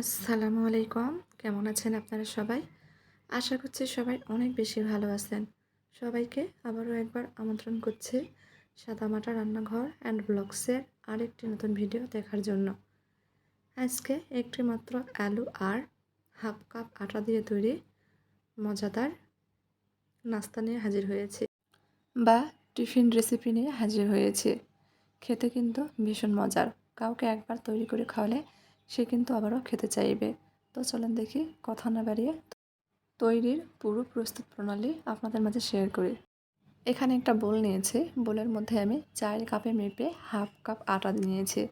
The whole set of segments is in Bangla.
আসসালামু আলাইকুম। কেমন আছেন আপনারা সবাই? আশা করছি সবাই অনেক বেশি ভালো আছেন। সবাইকে আবারও একবার আমন্ত্রণ করছি সাদামাটা রান্নাঘর অ্যান্ড ব্লগসের আরেকটি নতুন ভিডিও দেখার জন্য। আজকে একটি মাত্র আলু আর হাফ কাপ আটা দিয়ে তৈরি মজাদার নাস্তা নিয়ে হাজির হয়েছে বা টিফিন রেসিপি নিয়ে হাজির হয়েছে। খেতে কিন্তু ভীষণ মজার। কাউকে একবার তৈরি করে খাওয়ালে সে কিন্তু আবারও খেতে চাইবে। তো চলেন দেখি কথা না বাড়িয়ে তৈরির পুরো প্রস্তুত প্রণালী আপনাদের মাঝে শেয়ার করি। এখানে একটা বোল নিয়েছি। বোলের মধ্যে আমি চায়ের কাপে মেপে হাফ কাপ আটা নিয়েছি।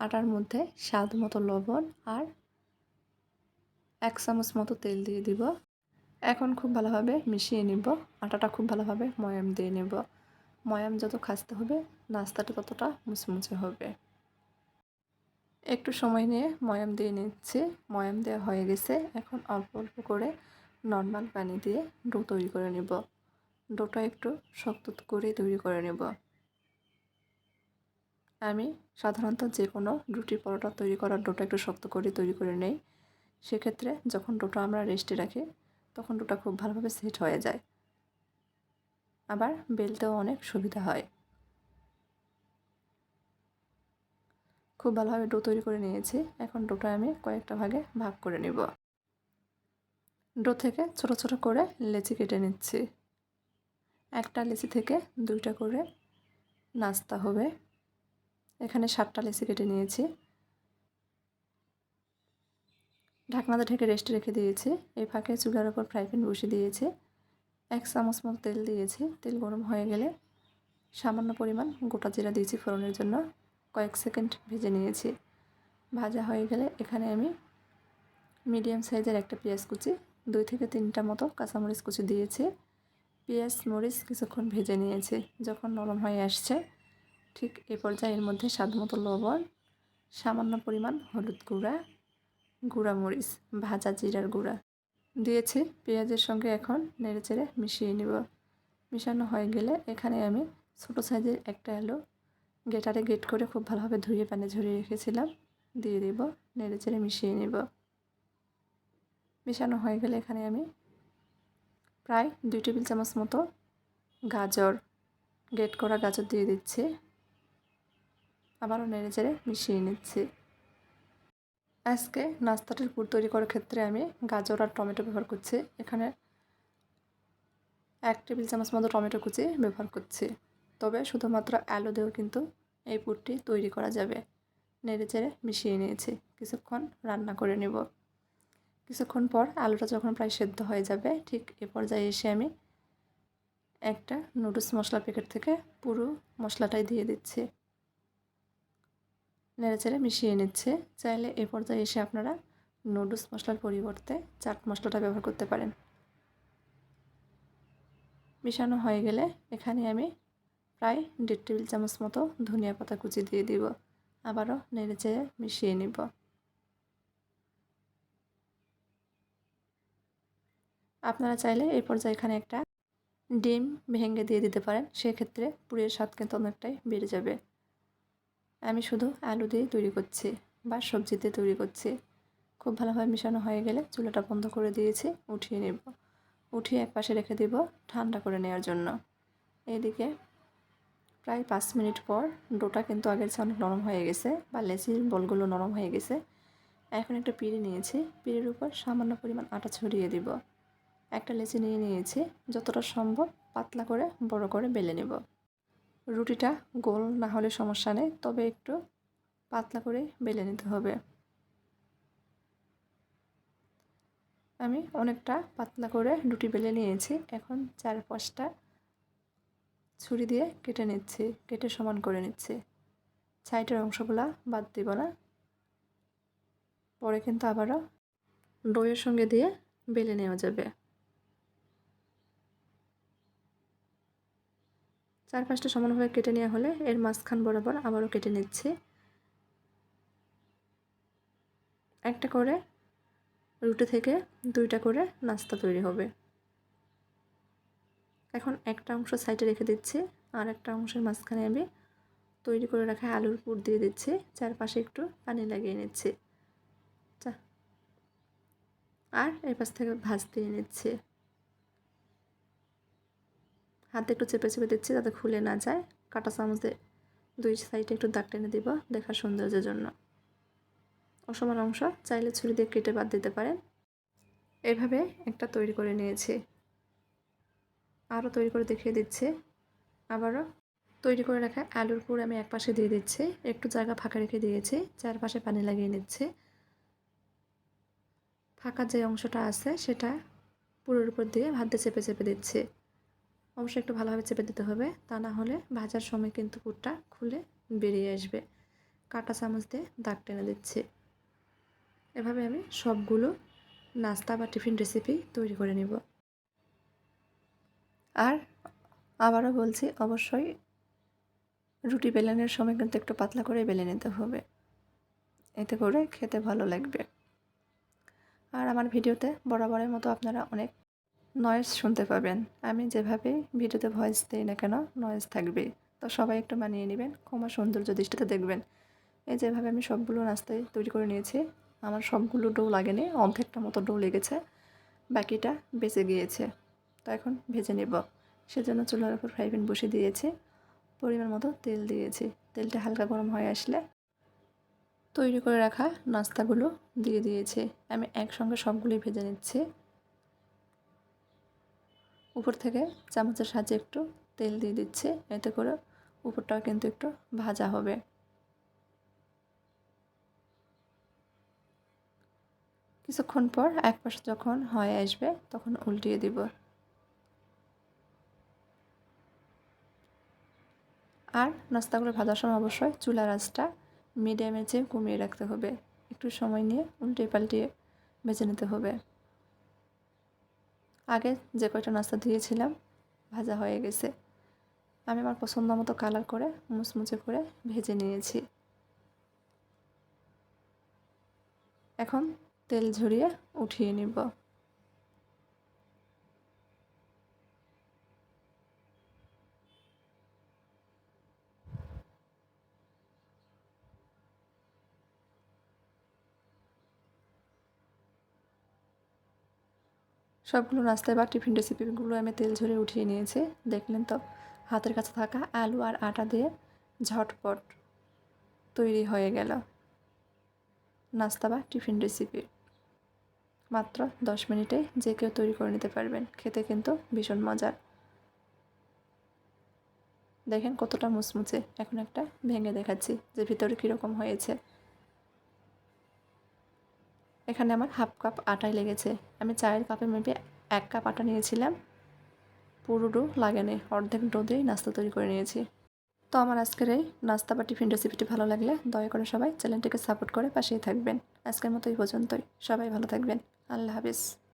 আটার মধ্যে স্বাদ মতো লবণ আর এক চামচ মতো তেল দিয়ে দিব। এখন খুব ভালোভাবে মিশিয়ে নিব। আটাটা খুব ভালোভাবে ময়াম দিয়ে নেব। ময়াম যত খাসতে হবে, নাস্তাটা ততটা মুচমুচে হবে। একটু সময় নিয়ে ময়াম দিয়ে নিচ্ছি। ময়াম দেওয়া হয়ে গেছে। এখন অল্প অল্প করে নর্মাল পানি দিয়ে ডো তৈরি করে নেব। ডোটা একটু শক্ত করে তৈরি করে নেব। আমি সাধারণত যে কোনো রুটি পরোটা তৈরি করার ডোটা একটু শক্ত করে তৈরি করে নেই। সেক্ষেত্রে যখন ডোটা আমরা রেস্টে রাখি, তখন ডোটা খুব ভালোভাবে সেট হয়ে যায়। আবার বেলতেও অনেক সুবিধা হয়। খুব ভালোভাবে ডো তৈরি করে নিয়েছি। এখন ডোটা আমি কয়েকটা ভাগে ভাগ করে নিব। ডো থেকে ছোট ছোট করে লেচি কেটে নিচ্ছি। একটা লেচি থেকে দুইটা করে নাস্তা হবে। এখানে সাতটা লেচি কেটে নিয়েছি। ঢাকনাতে ঢেকে রেস্টে রেখে দিয়েছি। এই ফাঁকে চুলার ওপর ফ্রাই প্যান বসিয়ে দিয়েছি। এক চামচ মতো তেল দিয়েছি। তেল গরম হয়ে গেলে সামান্য পরিমাণ গোটা জিরা দিয়েছি ফোড়নের জন্য। কয়েক সেকেন্ড ভেজে নিয়েছি। ভাজা হয়ে গেলে এখানে আমি মিডিয়াম সাইজের একটা পেঁয়াজ কুচি, দুই থেকে তিনটা মতো কাঁচামরিচ কুচি দিয়েছি। পেঁয়াজ, মরিচ কিছুক্ষণ ভেজে নিয়েছি। যখন নরম হয়ে আসছে, ঠিক এ পর্যায়ে এর মধ্যে স্বাদ মতো লবণ, সামান্য পরিমাণ হলুদ গুঁড়া গুঁড়া মরিচ, ভাজা জিরার গুঁড়া দিয়েছি। পেঁয়াজের সঙ্গে এখন নেড়ে চেড়ে মিশিয়ে নিব। মিশানো হয়ে গেলে এখানে আমি ছোটো সাইজের একটা আলু গেটারে গেট করে খুব ভালোভাবে ধুয়ে পানি ঝরিয়ে রেখেছিলাম। দিয়ে দেব, নেড়ে চেড়ে মিশিয়ে নেব। মেশানো হয়ে গেলে এখানে আমি প্রায় দুই টেবিল চামচ মতো গাজর গেট করা গাজর দিয়ে দিচ্ছি। আবারও নেড়ে চেড়ে মিশিয়ে নিচ্ছি। আজকে নাস্তাটির পুর তৈরি করার ক্ষেত্রে আমি গাজর আর টমেটো ব্যবহার করছি। এখানে এক টেবিল চামচ মতো টমেটো কুচি ব্যবহার করছি। তবে শুধুমাত্র আলু দিয়েও কিন্তু এই পুরটি তৈরি করা যাবে। নেড়ে চেড়ে মিশিয়ে নিয়েছি। কিছুক্ষণ রান্না করে নেব। কিছুক্ষণ পর আলুটা যখন প্রায় সেদ্ধ হয়ে যাবে, ঠিক এ পর্যায়ে এসে আমি একটা নুডলস মশলা প্যাকেট থেকে পুরো মশলাটাই দিয়ে দিচ্ছি। নেড়ে চেড়ে মিশিয়ে নিচ্ছে। চাইলে এ পর্যায়ে এসে আপনারা নুডলস মশলার পরিবর্তে চাট মশলাটা ব্যবহার করতে পারেন। মিশানো হয়ে গেলে এখানে আমি প্রায় দেড় টেবিল চামচ মতো ধনিয়া পাতা কুচি দিয়ে দিব। আবারও নেড়ে চেড়ে মিশিয়ে নিব। আপনারা চাইলে এই পর্যায়ে এখানে একটা ডিম ভেঙে দিয়ে দিতে পারেন, সেক্ষেত্রে পুরের স্বাদ কিন্তু অনেকটাই বেড়ে যাবে। আমি শুধু আলু দিয়ে তৈরি করছি বা সবজি দিয়ে তৈরি করছি। খুব ভালোভাবে মিশানো হয়ে গেলে চুলাটা বন্ধ করে দিয়েছি, উঠিয়ে নেব। উঠিয়ে এক পাশে রেখে দিব ঠান্ডা করে নেওয়ার জন্য। এইদিকে প্রায় পাঁচ মিনিট পর ডোটা কিন্তু আগের চেয়ে অনেক নরম হয়ে গেছে বা লেচির বলগুলো নরম হয়ে গেছে। এখন একটা পিড়ি নিয়েছি। পিড়ির উপর সামান্য পরিমাণ আটা ছড়িয়ে দিব। একটা লেচি নিয়ে নিয়েছি। যতটা সম্ভব পাতলা করে বড় করে বেলে নেব। রুটিটা গোল না হলে সমস্যা নেই, তবে একটু পাতলা করে বেলে নিতে হবে। আমি অনেকটা পাতলা করে রুটি বেলে নিয়েছি। এখন চার পাঁচটা ছুরি দিয়ে কেটে নিচ্ছি, কেটে সমান করে নিচ্ছি। সাইডের অংশগুলা বাদ দিব না। পরে কিন্তু আবারও দইয়ের সঙ্গে দিয়ে বেলে নেওয়া যাবে। চার পাঁচটা সমানভাবে কেটে নেওয়া হলে এর মাঝখান বরাবর আবারও কেটে নিচ্ছি। একটা করে রুটি থেকে দুইটা করে নাস্তা তৈরি হবে। এখন একটা অংশ সাইডে রেখে দিচ্ছে, আর একটা অংশের মাঝখানে আমি তৈরি করে রাখা আলুর পুর দিয়ে দিচ্ছি, চারপাশে একটু পানি লাগিয়ে নিচ্ছি। আর এই পাশ থেকে ভাজ দিয়ে নিচ্ছি। হাতে একটু চেপে চেপে দিচ্ছি যাতে খুলে না যায়। কাটা চামচে দুই সাইডে একটু দাগ টেনে দিব দেখার সৌন্দর্যের জন্য। অসমান অংশ চাইলে ছুরি দিয়ে কেটে বাদ দিতে পারেন। এভাবে একটা তৈরি করে নিয়েছি। আরও তৈরি করে দেখিয়ে দিচ্ছে। আবারও তৈরি করে রাখা আলুর পুর আমি এক পাশে দিয়ে দিচ্ছি। একটু জায়গা ফাঁকা রেখে দিয়েছি, চারপাশে পানি লাগিয়ে নিচ্ছি। ফাঁকা যে অংশটা আছে সেটা পুরোর উপর দিয়ে ভাত চেপে চেপে দিচ্ছে। অবশ্যই একটু ভালোভাবে চেপে দিতে হবে, তা না হলে ভাজার সময় কিন্তু পুরটা খুলে বেরিয়ে আসবে। কাটা চামচ দিয়ে দাগ টেনে দিচ্ছে। এভাবে আমি সবগুলো নাস্তা বা টিফিন রেসিপি তৈরি করে নিব। আর আবারও বলছি, অবশ্যই রুটি বেলানোর সময় কিন্তু একটু পাতলা করে বেলে নিতে হবে। এতে করে খেতে ভালো লাগবে। আর আমার ভিডিওতে বরাবরের মতো আপনারা অনেক নয়েজ শুনতে পাবেন। আমি যেভাবে ভিডিওতে ভয়েস দিই না কেন নয়েজ থাকবে তো সবাই একটু মানিয়ে নেবেন, ক্ষমা সৌন্দর্য দৃষ্টিতে দেখবেন। এই যেভাবে আমি সবগুলো নাস্তায় তৈরি করে নিয়েছি, আমার সবগুলো ডো লাগেনি, অর্ধেকটা মতো ডো লেগেছে, বাকিটা বেঁচে গিয়েছে। তো এখন ভেজে নেব। সেজন্য চুলার উপর ফ্রাই প্যান বসিয়ে দিয়েছি। পরিমাণ মতো তেল দিয়েছি। তেলটা হালকা গরম হয়ে আসলে তৈরি করে রাখা নাস্তাগুলো দিয়ে দিয়েছি। আমি একসঙ্গে সবগুলোই ভেজে নিচ্ছি। উপর থেকে চামচের সাহায্যে একটু তেল দিয়ে দিচ্ছে। এতে করে উপরটাও কিন্তু একটু ভাজা হবে। কিছুক্ষণ পর এক পাশে যখন হয়ে আসবে তখন উল্টিয়ে দিব। আর নাস্তাগুলো ভাজার সময় অবশ্যই চুলার আঁচটা মিডিয়ামের চেয়ে কমিয়ে রাখতে হবে, একটু সময় নিয়ে উল্টে পাল্টিয়ে ভেজে নিতে হবে। আগে যে কয়টা নাস্তা দিয়েছিলাম, ভাজা হয়ে গেছে। আমি আমার পছন্দ মতো কালার করে মুচমুচে করে ভেজে নিয়েছি। এখন তেল ঝরিয়ে উঠিয়ে নিব। সবগুলো নাস্তায় বা টিফিন রেসিপিগুলো আমি তেল ঝরে উঠিয়ে নিয়েছি। দেখলেন তো, হাতের কাছে থাকা আলু আর আটা দিয়ে ঝটপট তৈরি হয়ে গেল নাস্তা বা টিফিন রেসিপি। মাত্র দশ মিনিটে যে কেউ তৈরি করে নিতে পারবেন, খেতে কিন্তু ভীষণ মজার। দেখেন কতটা মুচমুচে, এখন একটা ভেঙে দেখাচ্ছি যে ভিতরে কীরকম হয়েছে। এখানে আমার হাফ কাপ আটাই লেগেছে। আমি চায়ের কাপে মেপে এক কাপ আটা নিয়েছিলাম। পুরো ডো লাগেনি, অর্ধেক ডো দিয়ে নাস্তা তৈরি করে নিয়েছি। তো আমার আজকের এই নাস্তা বা টিফিন রেসিপিটি ভালো লাগলে দয়া করে সবাই চ্যানেলটিকে সাপোর্ট করে পাশেই থাকবেন। আজকের মতো এই পর্যন্তই। সবাই ভালো থাকবেন। আল্লাহ হাফিজ।